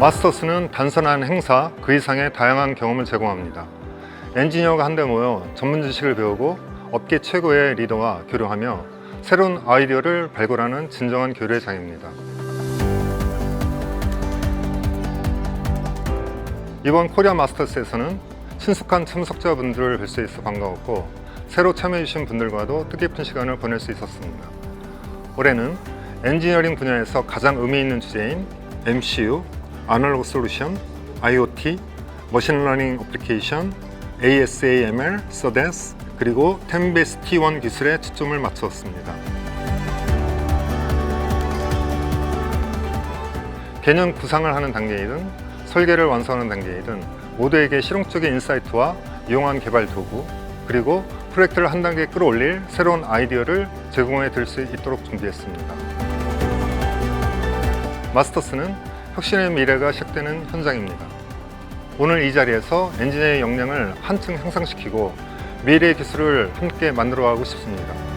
마스터스는 단순한 행사 그 이상의 다양한 경험을 제공합니다. 엔지니어가 한데 모여 전문 지식을 배우고 업계 최고의 리더와 교류하며 새로운 아이디어를 발굴하는 진정한 교류의 장입니다. 이번 코리아 마스터스에서는 친숙한 참석자분들을 뵐 수 있어 반가웠고 새로 참여해주신 분들과도 뜻깊은 시간을 보낼 수 있었습니다. 올해는 엔지니어링 분야에서 가장 의미 있는 주제인 MCU, 아날로그 솔루션, IoT, 머신러닝 어플리케이션, ASAML, SODES, 그리고 템베스 T1 기술에 초점을 맞추었습니다. 개념 구상을 하는 단계이든 설계를 완성하는 단계이든 모두에게 실용적인 인사이트와 이용한 개발 도구 그리고 프로젝트를 한 단계 끌어올릴 새로운 아이디어를 제공해 드릴 수 있도록 준비했습니다. 마스터스는 혁신의 미래가 시작되는 현장입니다. 오늘 이 자리에서 엔지니어의 역량을 한층 향상시키고 미래의 기술을 함께 만들어가고 싶습니다.